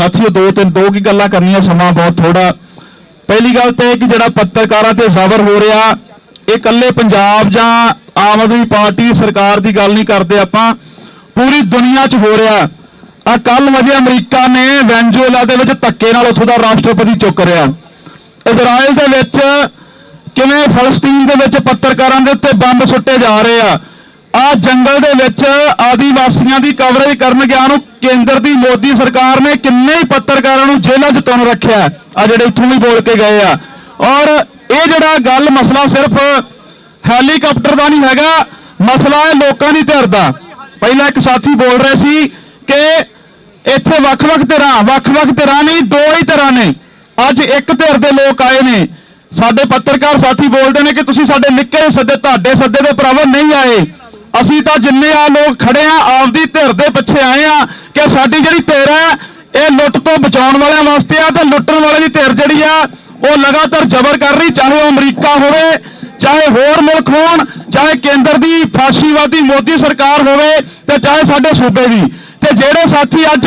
ਸਾਥੀਓ, ਦੋ ਤਿੰਨ, ਦੋ ਕੀ ਗੱਲਾਂ ਕਰਨੀਆਂ, ਸਮਾਂ ਬਹੁਤ ਥੋੜਾ ਪਹਿਲੀ ਗੱਲ ਤੇ ਇਹ ਕਿ ਜਿਹੜਾ ਪੱਤਰਕਾਰਾਂ ਤੇ ਜ਼ਬਰ ਹੋ ਰਿਹਾ, ਇਹ ਇਕੱਲੇ ਪੰਜਾਬ ਜਾਂ ਆਮ ਆਦਮੀ ਪਾਰਟੀ ਸਰਕਾਰ ਦੀ ਗੱਲ ਨਹੀਂ ਕਰਦੇ ਆਪਾਂ। ਪੂਰੀ ਦੁਨੀਆ 'ਚ ਹੋ ਰਿਹਾ। ਆ ਕੱਲ ਵਜੇ ਅਮਰੀਕਾ ਨੇ ਵੈਨਜ਼ੂਏਲਾ ਦੇ ਵਿੱਚ ਧੱਕੇ ਨਾਲ ਉੱਥੋਂ ਦਾ ਰਾਸ਼ਟਰਪਤੀ ਚੁੱਕ ਰਿਹਾ। ਇਜ਼ਰਾਈਲ ਦੇ ਵਿੱਚ ਕਿਵੇਂ ਫਲਸਤੀਨ ਦੇ ਵਿੱਚ ਪੱਤਰਕਾਰਾਂ ਦੇ ਉੱਤੇ ਬੰਬ ਸੁੱਟੇ ਜਾ ਰਹੇ ਆ ਆ ਜੰਗਲ ਦੇ ਵਿੱਚ ਆਦੀਵਾਸੀਆਂ ਦੀ ਕਵਰੇਜ ਕਰਨ ਗਿਆ ਨੂੰ ਕੇਂਦਰ ਦੀ ਮੋਦੀ ਸਰਕਾਰ ਨੇ ਕਿੰਨੇ ਹੀ ਪੱਤਰਕਾਰਾਂ ਨੂੰ ਜੇਲ੍ਹਾਂ 'ਚ ਤੁੰਨ ਰੱਖਿਆ ਆ ਜਿਹੜੇ ਇੱਥੋਂ ਵੀ ਬੋਲ ਕੇ ਗਏ ਆ। ਔਰ ਇਹ ਜਿਹੜਾ ਗੱਲ ਮਸਲਾ ਸਿਰਫ ਹੈਲੀਕਾਪਟਰ ਦਾ ਨਹੀਂ ਹੈਗਾ, ਮਸਲਾ ਹੈ ਲੋਕਾਂ ਦੀ ਧਿਰ ਦਾ। ਪਹਿਲਾਂ ਇੱਕ ਸਾਥੀ ਬੋਲ ਰਹੇ ਸੀ ਕਿ ਇੱਥੇ ਵੱਖ-ਵੱਖ ਧਿਰਾਂ ਵੱਖ-ਵੱਖ ਧਿਰਾਂ ਨਹੀਂ ਦੋ ਹੀ ਧਿਰਾਂ ਨੇ। ਅੱਜ ਇੱਕ ਧਿਰ ਦੇ ਲੋਕ ਆਏ ਨੇ। ਸਾਡੇ ਪੱਤਰਕਾਰ ਸਾਥੀ ਬੋਲਦੇ ਨੇ ਕਿ ਤੁਸੀਂ ਸਾਡੇ ਨਿੱਕੇ ਸੱਦੇ, ਤੁਹਾਡੇ ਸੱਦੇ ਦੇ ਭਰਾਵੋ ਨਹੀਂ ਆਏ। ਅਸੀਂ ਤਾਂ ਜਿੰਨੇ ਆ ਲੋਕ ਖੜੇ ਆ, ਆਪਦੀ ਧਿਰ ਦੇ ਪਿੱਛੇ ਆਏ ਆ ਕਿ ਸਾਡੀ ਜਿਹੜੀ ਧਿਰ ਹੈ, ਇਹ ਲੁੱਟ ਤੋਂ ਬਚਾਉਣ ਵਾਲਿਆਂ ਵਾਸਤੇ ਆ ਤੇ ਲੁੱਟਣ ਵਾਲੇ ਦੀ ਧਿਰ ਜਿਹੜੀ ਆ, ਉਹ ਲਗਾਤਾਰ ਜ਼ਬਰ ਕਰ ਰਹੀ, ਚਾਹੇ ਉਹ ਅਮਰੀਕਾ ਹੋਵੇ, ਚਾਹੇ ਹੋਰ ਮੁਲਕ ਹੋਣ, ਚਾਹੇ ਕੇਂਦਰ ਦੀ ਫਾਸ਼ੀਵਾਦੀ ਮੋਦੀ ਸਰਕਾਰ ਹੋਵੇ ਤੇ ਚਾਹੇ ਸਾਡੇ ਸੂਬੇ ਦੀ। ਤੇ ਜਿਹੜੇ ਸਾਥੀ ਅੱਜ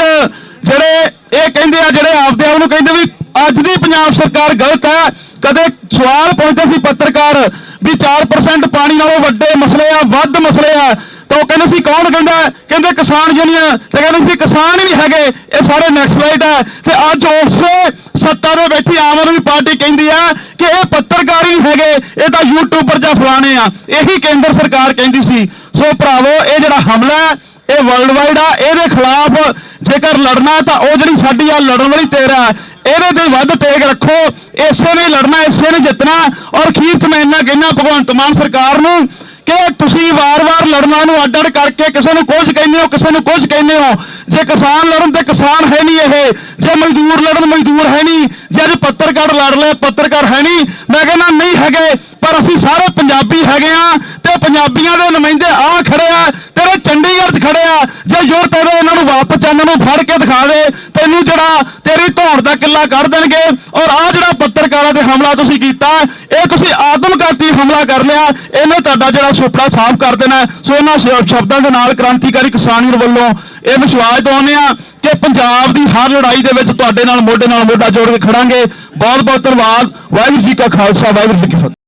ਜਿਹੜੇ ਇਹ ਕਹਿੰਦੇ ਆ, ਜਿਹੜੇ ਆਪਦੇ ਆਪ ਨੂੰ ਕਹਿੰਦੇ ਵੀ ਅੱਜ ਦੀ ਪੰਜਾਬ ਸਰਕਾਰ ਗਲਤ ਹੈ, ਕਦੇ ਸਵਾਲ ਪੁੱਛਦੇ ਸੀ ਪੱਤਰਕਾਰ ਵੀ 4% ਪਾਣੀ ਨਾਲੋਂ ਵੱਡੇ ਮਸਲੇ ਆ, ਵੱਧ ਮਸਲੇ ਆ। ਤਾਂ ਉਹ ਕਹਿੰਦੇ ਸੀ, ਕੌਣ ਕਹਿੰਦਾ? ਕਹਿੰਦੇ ਕਿਸਾਨ ਯੂਨੀਅਨ। ਤੇ ਕਹਿੰਦੇ ਸੀ, ਕਿਸਾਨ ਹੀ ਨਹੀਂ ਹੈਗੇ। ਇਹ ਸਾਰੇ ਨੈਕਸਲਾਈਟ ਹੈ ਤੇ ਅੱਜ ਉਸੇ ਸੱਤਾ ਦੇ ਬੈਠੀ ਆਮ ਆਦਮੀ ਪਾਰਟੀ ਕਹਿੰਦੀ ਆ ਕਿ ਇਹ ਪੱਤਰਕਾਰ ਹੀ ਨਹੀਂ ਹੈਗੇ। ਇਹ ਤਾਂ ਯੂਟਿਊਬਰ ਜਾਂ ਫਲਾਣੇ ਆ। ਇਹੀ ਕੇਂਦਰ ਸਰਕਾਰ ਕਹਿੰਦੀ ਸੀ। ਸੋ ਭਰਾਵੋ, ਇਹ ਜਿਹੜਾ ਹਮਲਾ ਹੈ, ਇਹ ਵਰਲਡ ਵਾਈਡ ਆ। ਇਹਦੇ ਖਿਲਾਫ ਜੇਕਰ ਲੜਨਾ ਤਾਂ ਉਹ ਜਿਹੜੀ ਸਾਡੀ ਆ ਲੜਨ ਵਾਲੀ ਤੇਰਾ ਇਹਦੇ ਤੇ ਵੱਧ ਤੇਗ ਰੱਖੋ, ਇਸੇ ਨੇ ਲੜਨਾ, ਇਸੇ ਨੇ ਜਿੱਤਣਾ। ਔਰ ਅਖੀਰ 'ਚ ਮੈਂ ਇੰਨਾ ਕਹਿਣਾ ਭਗਵੰਤ ਮਾਨ ਸਰਕਾਰ ਨੂੰ ਕਿ ਤੁਸੀਂ ਵਾਰ-ਵਾਰ ਲੜਨਾ ਨੂੰ ਅੱਡ-ਅੱਡ ਕਰਕੇ ਕਿਸੇ ਨੂੰ ਕੁਝ ਕਹਿੰਦੇ ਹੋ, ਕਿਸੇ ਨੂੰ ਕੁਝ ਕਹਿੰਦੇ ਹੋ। ਜੇ ਕਿਸਾਨ ਲੜਨ ਤੇ ਕਿਸਾਨ ਹੈ ਨਹੀਂ ਇਹ, ਜੇ ਮਜ਼ਦੂਰ ਲੜਨ, ਮਜ਼ਦੂਰ ਹੈ ਨਹੀਂ, ਜੇ ਅੱਜ ਪੱਤਰਕਾਰ ਲੜ ਲੈ ਪੱਤਰਕਾਰ ਹੈ ਨਹੀਂ, ਮੈਂ ਕਹਿੰਦਾ ਨਹੀਂ ਹੈਗੇ, ਪਰ ਅਸੀਂ ਸਾਰੇ ਪੰਜਾਬੀ ਹੈਗੇ ਆ ਤੇ ਪੰਜਾਬੀਆਂ ਦੇ ਨੁਮਾਇੰਦੇ ਆ ਖੜੇ ਆ, ਤੇਰੇ ਚੰਡੀਗੜ੍ਹ 'ਚ ਖੜੇ ਆ, ਜੇ ਜ਼ਰੂਰਤ ਹੋਵੇ ਇਹਨਾਂ ਚੰਨ ਨੂੰ ਫੜ ਕੇ ਦਿਖਾ ਦੇ, ਤੈਨੂੰ ਜਿਹੜਾ ਤੇਰੀ ਧੌਣ ਦਾ ਕਿੱਲਾ ਕੱਢ ਦੇਣਗੇ। ਔਰ ਆ ਜਿਹੜਾ ਪੱਤਰਕਾਰਾਂ ਤੇ ਹਮਲਾ ਤੁਸੀਂ ਕੀਤਾ, ਇਹ ਤੁਸੀਂ ਆਤਮਘਾਤੀ ਹਮਲਾ ਕਰ ਲਿਆ। ਇਹਨੇ ਤੁਹਾਡਾ ਜਿਹੜਾ ਸੁਪਨਾ ਸਾਫ਼ ਕਰ ਦੇਣਾ ਸੋ ਇਹਨਾਂ ਸ਼ਬਦਾਂ ਦੇ ਨਾਲ ਕ੍ਰਾਂਤੀਕਾਰੀ ਕਿਸਾਨ ਯੂਨੀਅਨ ਵੱਲੋਂ ਇਹ ਵਿਸ਼ਵਾਸ ਦਿਵਾਉਂਦੇ ਆ ਕਿ ਪੰਜਾਬ ਦੀ ਹਰ ਲੜਾਈ ਦੇ ਵਿੱਚ ਤੁਹਾਡੇ ਨਾਲ, ਮੋਢੇ ਨਾਲ ਮੋਢਾ ਜੋੜ ਕੇ ਖੜਾਂਗੇ। ਬਹੁਤ ਬਹੁਤ ਧੰਨਵਾਦ। ਵਾਹਿਗੁਰੂ ਜੀ ਕਾ ਖਾਲਸਾ, ਵਾਹਿਗੁਰੂ ਜੀ ਕੀ ਫਤਿਹ।